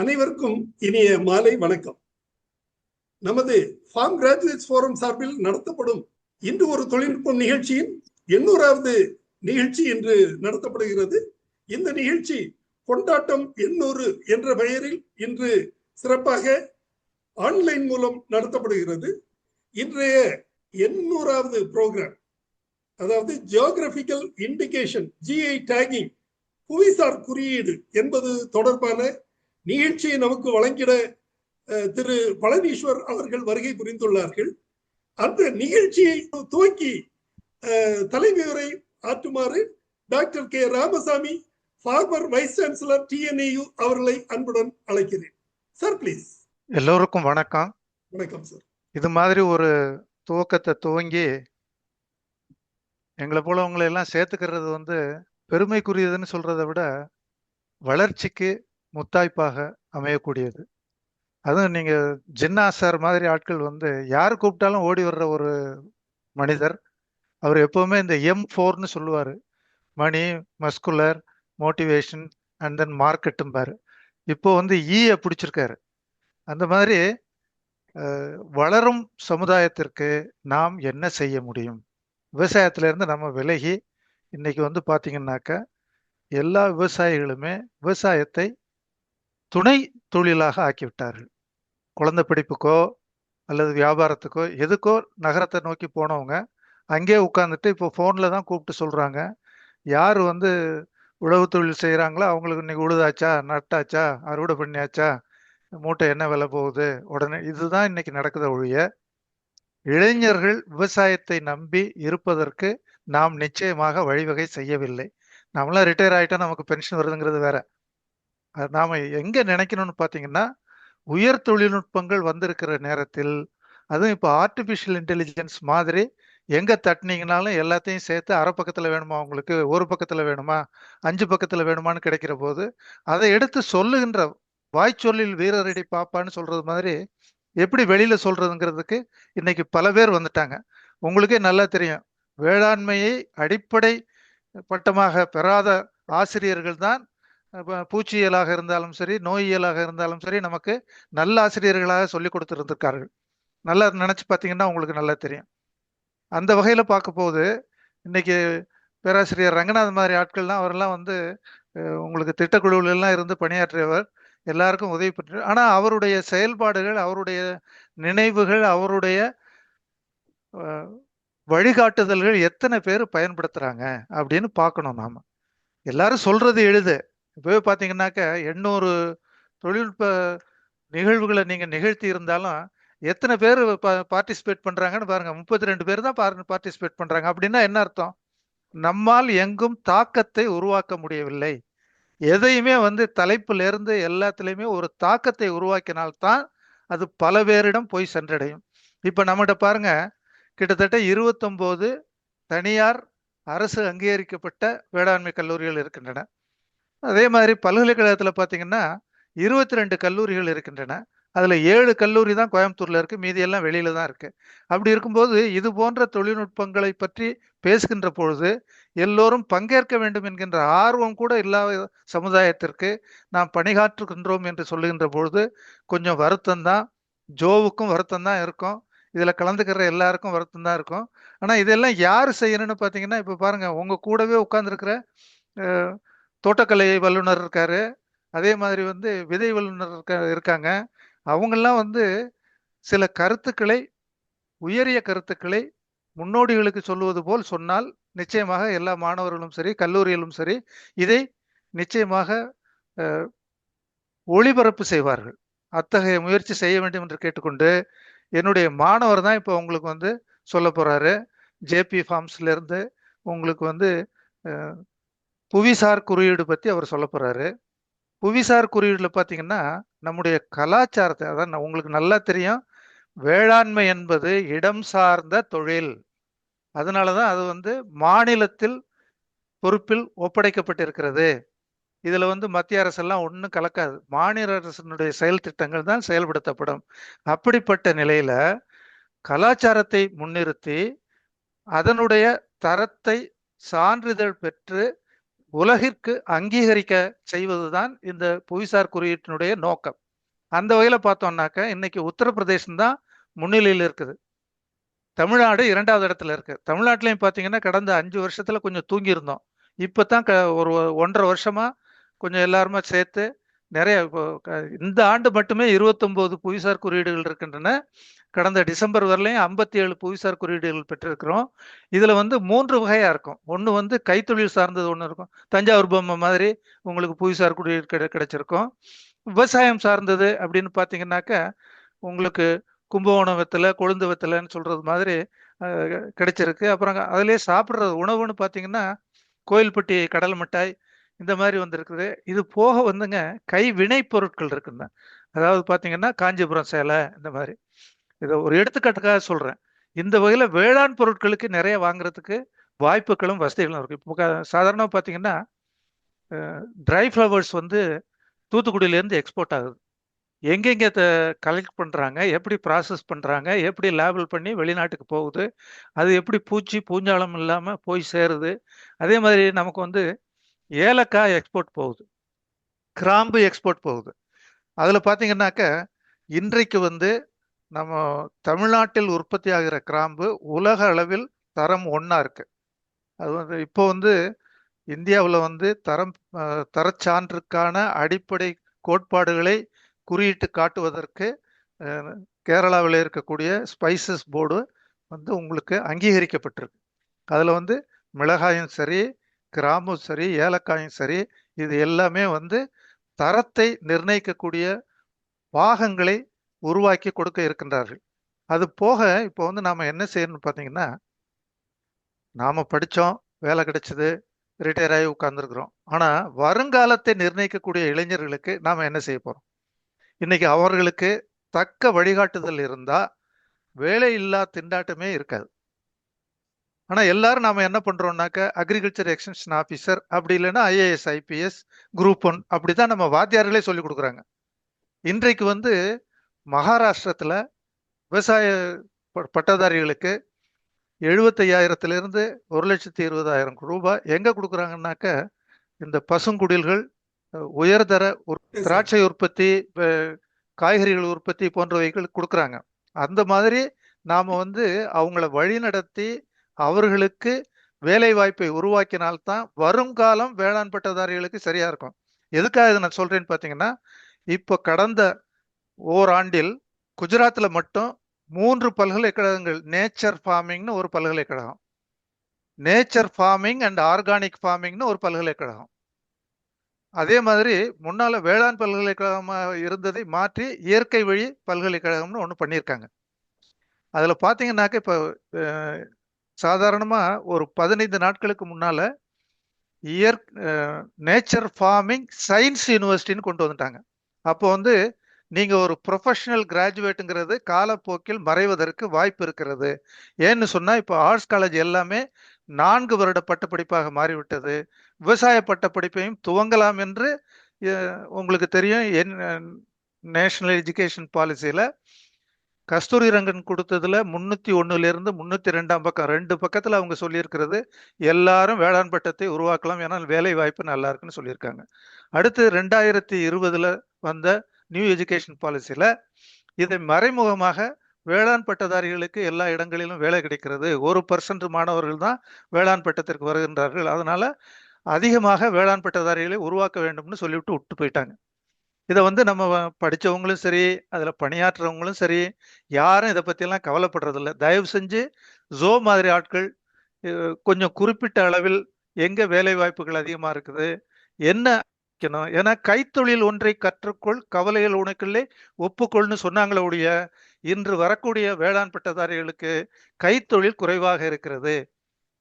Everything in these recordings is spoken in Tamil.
அனைவருக்கும் இனிய மாலை வணக்கம். நமது ஃபார்ம் கிராஜுவேட்ஸ் ஃபோரம் சார்பில் நடத்தப்படும் இன்று ஒரு தொழில்நுட்பம் நிகழ்ச்சியின் எண்ணூறாவது நிகழ்ச்சி இன்று நடத்தப்படுகிறது. இந்த நிகழ்ச்சி கொண்டாட்டம் எண்ணூறு என்ற பெயரில் இன்று சிறப்பாக ஆன்லைன் மூலம் நடத்தப்படுகிறது. இன்றைய எண்ணூறாவது ப்ரோக்ராம் அதாவது ஜியோகிராபிக்கல் இண்டிகேஷன் ஜிஐ டேகிங் புவிசார் குறியீடு என்பது தொடர்பான நிகழ்ச்சியை நமக்கு வழங்கிட திரு பழனீஸ்வர் அவர்கள் வருகை புரிந்துள்ளார்கள். அந்த நிகழ்ச்சியை துவக்கி தலைமையுரை ஆற்றுமாறு doctor K. Ramasamy former vice chancellor TNAU அவர்களை அன்புடன் அழைக்கிறேன். சார் ப்ளீஸ் எல்லோருக்கும் வணக்கம். வணக்கம் சார். இது மாதிரி ஒரு துவக்கத்தை துவங்கி எங்களை போல உங்களை எல்லாம் சேர்த்துக்கிறது வந்து பெருமைக்குரியதுன்னு சொல்றதை விட வளர்ச்சிக்கு முத்தாய்ப்பாக அமையக்கூடியது. அதுவும் நீங்க ஜின்னா சார் மாதிரி ஆட்கள் வந்து யார் கூப்பிட்டாலும் ஓடி வர்ற ஒரு மனிதர். அவர் எப்பவுமே இந்த எம் ஃபோர்னு சொல்லுவார். Money muscular motivation and then மார்க்கெட்டும்பாரு. இப்போ வந்து e ஈயை பிடிச்சிருக்காரு. அந்த மாதிரி வளரும் சமுதாயத்திற்கு நாம் என்ன செய்ய முடியும்? விவசாயத்திலேருந்து நம்ம விலகி இன்னைக்கு வந்து பார்த்தீங்கன்னாக்க எல்லா விவசாயிகளுமே விவசாயத்தை துணை தொழிலாக ஆக்கிவிட்டார்கள். குழந்தை பிடிப்புக்கோ அல்லது வியாபாரத்துக்கோ எதுக்கோ நகரத்தை நோக்கி போனவங்க அங்கே உட்காந்துட்டு இப்போ ஃபோனில் தான் கூப்பிட்டு சொல்கிறாங்க யார் வந்து உழவு தொழில் செய்கிறாங்களோ அவங்களுக்கு இன்னைக்கு உழுதாச்சா நட்டாச்சா அறுவடை பண்ணியாச்சா மூட்டை என்ன விலை போகுது உடனே இதுதான் இன்னைக்கு நடக்குத ஒழிய இளைஞர்கள் விவசாயத்தை நம்பி இருப்பதற்கு நாம் நிச்சயமாக வழிவகை செய்யவில்லை. நம்மளாம் ரிட்டையர் ஆகிட்டா நமக்கு பென்ஷன் வருதுங்கிறது வேற. நாம எங்க நினைக்கணும்னு பார்த்தீங்கன்னா உயர் தொழில்நுட்பங்கள் வந்திருக்கிற நேரத்தில் அதுவும் இப்போ ஆர்டிஃபிஷியல் இன்டெலிஜென்ஸ் மாதிரி எங்க தட்டினீங்கனாலும் எல்லாத்தையும் சேர்த்து அரை பக்கத்துல வேணுமா உங்களுக்கு? ஒரு பக்கத்துல வேணுமா? அஞ்சு பக்கத்துல வேணுமான்னு கிடைக்கிற போது அதை எடுத்து சொல்லுகின்ற வாய்ச்சொல்லில் வீரரடி பாப்பான்னு சொல்றது மாதிரி எப்படி வெளியில சொல்றதுங்கிறதுக்கு இன்னைக்கு பல பேர் வந்துட்டாங்க. உங்களுக்கே நல்லா தெரியும். வேளாண்மையை அடிப்படை பட்டமாக பெறாத ஆசிரியர்கள் தான் பூச்சியலாக இருந்தாலும் சரி நோயியலாக இருந்தாலும் சரி நமக்கு நல்ல ஆசிரியர்களாக சொல்லி கொடுத்துருந்துருக்கார்கள். நல்லா நினச்சி பார்த்தீங்கன்னா உங்களுக்கு நல்லா தெரியும். அந்த வகையில் பார்க்கும்போது இன்றைக்கி இன்னைக்கு பேராசிரியர் ரங்கநாத் மாதிரி ஆட்கள்லாம் அவரெல்லாம் வந்து உங்களுக்கு திட்டக்குழுவிலெல்லாம் இருந்து பணியாற்றியவர் எல்லாருக்கும் உதவி பெற்று ஆனால் அவருடைய செயல்பாடுகள் அவருடைய நினைவுகள் அவருடைய வழிகாட்டுதல்கள் எத்தனை பேர் பயன்படுத்துகிறாங்க அப்படின்னு பார்க்கணும் நாம். எல்லாரும் சொல்கிறது எழுது. இப்போவே பார்த்தீங்கன்னாக்க எண்ணூறு தொழில்நுட்ப நிகழ்வுகளை நீங்கள் நிகழ்த்தி இருந்தாலும் எத்தனை பேர் பார்ட்டிசிபேட் பண்ணுறாங்கன்னு பாருங்க. முப்பத்தி ரெண்டு பேர் தான் பார்ட்டிசிபேட் பண்ணுறாங்க அப்படின்னா என்ன அர்த்தம்? நம்மால் எங்கும் தாக்கத்தை உருவாக்க முடியவில்லை. எதையுமே வந்து தலைப்பிலிருந்து இருந்து ஒரு தாக்கத்தை உருவாக்கினால்தான் அது பல பேரிடம் போய் சென்றடையும். இப்போ நம்மகிட்ட பாருங்க கிட்டத்தட்ட இருபத்தொம்போது தனியார் அரசு அங்கீகரிக்கப்பட்ட வேளாண்மை கல்லூரிகள் இருக்கின்றன. அதே மாதிரி பல்கலைக்கழகத்தில் பார்த்தீங்கன்னா இருபத்தி ரெண்டு கல்லூரிகள் இருக்கின்றன. அதில் ஏழு கல்லூரி தான் கோயம்புத்தூரில் இருக்குது மீதியெல்லாம் வெளியில் தான் இருக்குது அப்படி இருக்கும்போது இது போன்ற தொழில்நுட்பங்களை பற்றி பேசுகின்ற பொழுது எல்லோரும் பங்கேற்க வேண்டும் என்கின்ற ஆர்வம் கூட இல்லாத சமுதாயத்திற்கு நாம் பணிகாற்றுகின்றோம் என்று சொல்லுகின்ற பொழுது கொஞ்சம் வருத்தம் தான். ஜோவுக்கும் வருத்தம் தான் இருக்கும். இதில் கலந்துக்கிற எல்லாருக்கும் வருத்தம் தான் இருக்கும். ஆனால் இதெல்லாம் யார் செய்யணும்னு பார்த்தீங்கன்னா இப்போ பாருங்கள் உங்கள் கூடவே உட்காந்துருக்கிற தோட்டக்கலை வல்லுநர் இருக்காரு. அதே மாதிரி வந்து விதை வல்லுநர் இருக்காங்க. அவங்கெல்லாம் வந்து சில கருத்துக்களை உயரிய கருத்துக்களை முன்னோடிகளுக்கு சொல்லுவது போல் சொன்னால் நிச்சயமாக எல்லா மாணவர்களும் சரி கல்லூரியிலும் சரி இதை நிச்சயமாக ஒளிபரப்பு செய்வார்கள். அத்தகைய முயற்சி செய்ய வேண்டும் என்று கேட்டுக்கொண்டு என்னுடைய மாணவர் தான் இப்போ உங்களுக்கு வந்து சொல்ல போகிறாரு ஜேபி ஃபார்ம்ஸ்லேருந்து உங்களுக்கு வந்து புவிசார் குறியீடு பற்றி அவர் சொல்ல போகிறாரு புவிசார் குறியீடில் பார்த்தீங்கன்னா நம்முடைய கலாச்சாரத்தை அதான் உங்களுக்கு நல்லா தெரியும் வேளாண்மை என்பது இடம் சார்ந்த தொழில். அதனால தான் அது வந்து மாநிலத்தில் பொறுப்பில் ஒப்படைக்கப்பட்டிருக்கிறது. இதில் வந்து மத்திய அரசெல்லாம் ஒன்றும் கலக்காது. மாநில அரசினுடைய செயல் திட்டங்கள் தான் செயல்படுத்தப்படும். அப்படிப்பட்ட நிலையில் கலாச்சாரத்தை முன்னிறுத்தி அதனுடைய தரத்தை சான்றிதழ் பெற்று உலகிற்கு அங்கீகரிக்க செய்வதுதான் இந்த புவிசார் குறியீட்டினுடைய நோக்கம். அந்த வகையில பார்த்தோம்னாக்க இன்னைக்கு உத்தரப்பிரதேசம் தான் முன்னிலையில் இருக்குது. தமிழ்நாடு இரண்டாவது இடத்துல இருக்கு. தமிழ்நாட்டிலையும் பார்த்தீங்கன்னா கடந்த அஞ்சு வருஷத்துல கொஞ்சம் தூங்கியிருந்தோம். இப்போ தான் க ஒரு ஒன்றரை வருஷமா கொஞ்சம் எல்லாருமே சேர்த்து நிறைய இந்த ஆண்டு மட்டுமே 29 புவிசார் குறியீடுகள் இருக்கின்றன. கடந்த டிசம்பர் வரலையும் ஐம்பத்தி ஏழு புவிசார் குறியீடுகள் பெற்றிருக்கிறோம். இதில் வந்து மூன்று வகையாக இருக்கும். ஒன்று வந்து கைத்தொழில் சார்ந்தது ஒன்று இருக்கும். தஞ்சாவூர் பொம்மை மாதிரி உங்களுக்கு புவிசார் குறியீடு கிடை கிடைச்சிருக்கும். விவசாயம் சார்ந்தது அப்படின்னு பார்த்தீங்கன்னாக்க உங்களுக்கு கும்பகோணம் வெத்தலை கொழுந்து வெத்தலைன்னு சொல்கிறது மாதிரி கிடைச்சிருக்கு. அப்புறம் அதுலேயே சாப்பிட்ற உணவுன்னு பார்த்தீங்கன்னா கோயில்பட்டி கடல் மிட்டாய் இந்த மாதிரி வந்திருக்குது. இது போக வந்துங்க கை வினை பொருட்கள் இருக்குங்க. அதாவது பார்த்தீங்கன்னா காஞ்சிபுரம் சேலை இந்த மாதிரி. இதை ஒரு எடுத்துக்காட்டுக்காக சொல்கிறேன் இந்த வகையில் வேளாண் பொருட்களுக்கு நிறைய வாங்குறதுக்கு வாய்ப்புகளும் வசதிகளும் இருக்குது இப்போ சாதாரணமாக பார்த்தீங்கன்னா ட்ரை ஃப்ளவர்ஸ் வந்து தூத்துக்குடியிலேருந்து எக்ஸ்போர்ட் ஆகுது. எங்கெங்க கலெக்ட் பண்ணுறாங்க எப்படி ப்ராசஸ் பண்ணுறாங்க எப்படி லேபிள் பண்ணி வெளிநாட்டுக்கு போகுது அது எப்படி பூச்சி பூஞ்சாலம் இல்லாமல் போய் சேருது. அதே மாதிரி நமக்கு வந்து ஏலக்காய் எக்ஸ்போர்ட் போகுது. கிராம்பு எக்ஸ்போர்ட் போகுது. அதில் பார்த்தீங்கன்னாக்க இன்றைக்கு வந்து நம்ம தமிழ்நாட்டில் உற்பத்தி ஆகிற கிராம்பு உலக அளவில் தரம் ஒன்றா இருக்கு. அது வந்து இப்போ வந்து இந்தியாவில் வந்து தரம் தரச்சான்றுக்கான அடிப்படை கோட்பாடுகளை குறியிட்டு காட்டுவதற்கு கேரளாவில் இருக்கக்கூடிய ஸ்பைசஸ் போர்டு வந்து உங்களுக்கு அங்கீகரிக்கப்பட்டிருக்கு. அதில் வந்து மிளகாயும் சரி கிராமம் சரி ஏலக்காயும் சரி இது எல்லாமே வந்து தரத்தை நிர்ணயிக்கக்கூடிய பாகங்களை உருவாக்கி கொடுக்க இருக்கின்றார்கள். அது போக இப்போ வந்து நாம் என்ன செய்யணும்னு பார்த்தீங்கன்னா நாம் படித்தோம் வேலை கிடைச்சது ரிட்டையர் ஆகி உட்கார்ந்துருக்குறோம். ஆனால் வருங்காலத்தை நிர்ணயிக்கக்கூடிய இளைஞர்களுக்கு நாம் என்ன செய்ய போகிறோம் இன்னைக்கு அவர்களுக்கு தக்க வழிகாட்டுதல் இருந்தால் வேலையில்லா திண்டாட்டமே இருக்காது. ஆனா எல்லாரும் நாம என்ன பண்றோம்னாக்க அக்ரிகல்ச்சர் எக்ஸ்டென்ஷன் ஆபீசர் அப்படி இல்லைன்னா ஐஏஎஸ் ஐபிஎஸ் குரூப் ஒன் அப்படிதான் நம்ம வாத்தியார்களே சொல்லி கொடுக்குறாங்க இன்றைக்கு வந்து மகாராஷ்டிரத்துல விவசாய பட்டதாரிகளுக்கு எழுபத்தையாயிரத்துல இருந்து ஒரு லட்சத்தி இருபதாயிரம் ரூபாய் எங்க கொடுக்குறாங்கன்னாக்க இந்த பசுங்குடில்கள் உயர்தர. திராட்சை உற்பத்தி காய்கறிகள் உற்பத்தி போன்றவைகள் கொடுக்குறாங்க அந்த மாதிரி நாம வந்து அவங்கள வழிநடத்தி அவர்களுக்கு வேலை வாய்ப்பை உருவாக்கினால்தான் வருங்காலம் வேளாண் பட்டதாரிகளுக்கு சரியா இருக்கும். எதுக்காக இதை நான் சொல்றேன்னு பார்த்தீங்கன்னா இப்போ கடந்த ஓராண்டில் குஜராத்தில் மட்டும் மூன்று பல்கலைக்கழகங்கள் நேச்சர் ஃபார்மிங்னு ஒரு பல்கலைக்கழகம் நேச்சர் ஃபார்மிங் அண்ட் ஆர்கானிக் ஃபார்மிங்னு ஒரு பல்கலைக்கழகம். அதே மாதிரி முன்னால வேளாண் பல்கலைக்கழகமாக இருந்ததை மாற்றி இயற்கை வழி பல்கலைக்கழகம்னு ஒன்று பண்ணியிருக்காங்க. அதில் பார்த்தீங்கன்னாக்க இப்போ சாதாரணமா ஒரு பதினைந்து நாட்களுக்கு முன்னால இயற் நேச்சர் ஃபார்மிங் சயின்ஸ் யூனிவர்சிட்டின்னு கொண்டு வந்துட்டாங்க. அப்போ வந்து நீங்க ஒரு ப்ரொஃபஷனல் கிராஜுவேட்டுங்கிறது காலப்போக்கில் மறைவதற்கு வாய்ப்பு இருக்கிறது. ஏன்னு சொன்னா இப்போ ஆர்ட்ஸ் காலேஜ் எல்லாமே நான்கு வருட பட்டப்படிப்பாக மாறிவிட்டது. விவசாய பட்டப்படிப்பையும் துவங்கலாம் என்று உங்களுக்கு தெரியும். என் நேஷனல் எஜுகேஷன் பாலிசியில கஸ்தூரி ரங்கன் கொடுத்ததுல முன்னூத்தி ஒண்ணுல இருந்து முன்னூத்தி ரெண்டாம் பக்கம் ரெண்டு பக்கத்துல அவங்க சொல்லியிருக்கிறது எல்லாரும் வேளாண் பட்டத்தை உருவாக்கலாம் ஏன்னா வேலை வாய்ப்பு நல்லா இருக்குன்னு சொல்லியிருக்காங்க. அடுத்து ரெண்டாயிரத்தி இருபதுல வந்த நியூ எஜுகேஷன் பாலிசியில இதை மறைமுகமாக வேளாண் பட்டதாரிகளுக்கு எல்லா இடங்களிலும் வேலை கிடைக்கிறது. ஒரு பர்சன்ட் மாணவர்கள் தான் வேளாண் பட்டத்திற்கு வருகின்றார்கள். அதனால அதிகமாக வேளாண் பட்டதாரிகளை உருவாக்க வேண்டும்னு சொல்லிவிட்டு விட்டு போயிட்டாங்க. இதை வந்து நம்ம வ- படிச்சவங்களும் சரி அதில் பணியாற்றுறவங்களும் சரி யாரும் இதை பற்றியெல்லாம் கவலைப்படுறதில்ல. தயவு செஞ்சு ஜோ மாதிரி ஆட்கள் கொஞ்சம் குறிப்பிட்ட அளவில் எங்கே வேலை வாய்ப்புகள் அதிகமாக இருக்குது என்ன வைக்கணும்? ஏன்னா கைத்தொழில் ஒன்றை கற்றுக்கொள் கவலைகள் உனக்குள்ளே ஒப்புக்கொள்னு சொன்னாங்களே ஒழிய இன்று வரக்கூடிய வேளாண் பட்டதாரிகளுக்கு கைத்தொழில் குறைவாக இருக்கிறது.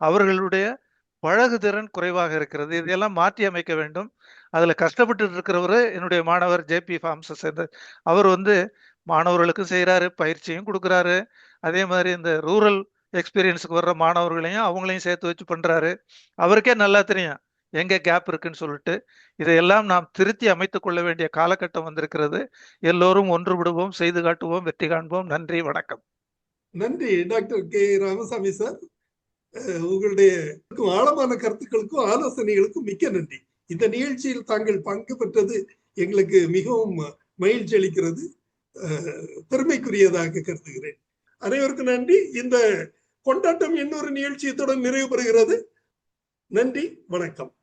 அவர்களுடைய பழகுதிறன் குறைவாக இருக்கிறது. இதையெல்லாம் மாற்றி அமைக்க வேண்டும். அதில் கஷ்டப்பட்டு இருக்கிறவர் என்னுடைய மாணவர் ஜேபி ஃபார்ம்ஸை சேர்ந்த அவர் வந்து மாணவர்களுக்கும் செய்கிறாரு பயிற்சியும் கொடுக்குறாரு. அதே மாதிரி இந்த ரூரல் எக்ஸ்பீரியன்ஸுக்கு வர்ற மாணவர்களையும் அவங்களையும் சேர்த்து வச்சு பண்ணுறாரு அவருக்கே நல்லா தெரியும் எங்கே கேப் இருக்குன்னு சொல்லிட்டு. இதையெல்லாம் நாம் திருத்தி அமைத்து கொள்ள வேண்டிய காலகட்டம் வந்திருக்கிறது. எல்லோரும் ஒன்றுபடுவோம் செய்து காட்டுவோம் வெற்றி காண்போம். நன்றி வணக்கம். நன்றி டாக்டர் கே ராமசாமி சார். உங்களுடைய ஆழமான கருத்துக்களுக்கும் ஆலோசனைகளுக்கும் மிக்க நன்றி. இந்த நிகழ்ச்சியில் தாங்கள் பங்கு பெற்றது எங்களுக்கு மிகவும் மகிழ்ச்சி அளிக்கிறது. அஹ், பெருமைக்குரியதாக கருதுகிறேன். அனைவருக்கும் நன்றி. இந்த கொண்டாட்டம் இன்னொரு நிகழ்ச்சியத்துடன் நிறைவு பெறுகிறது நன்றி. வணக்கம்.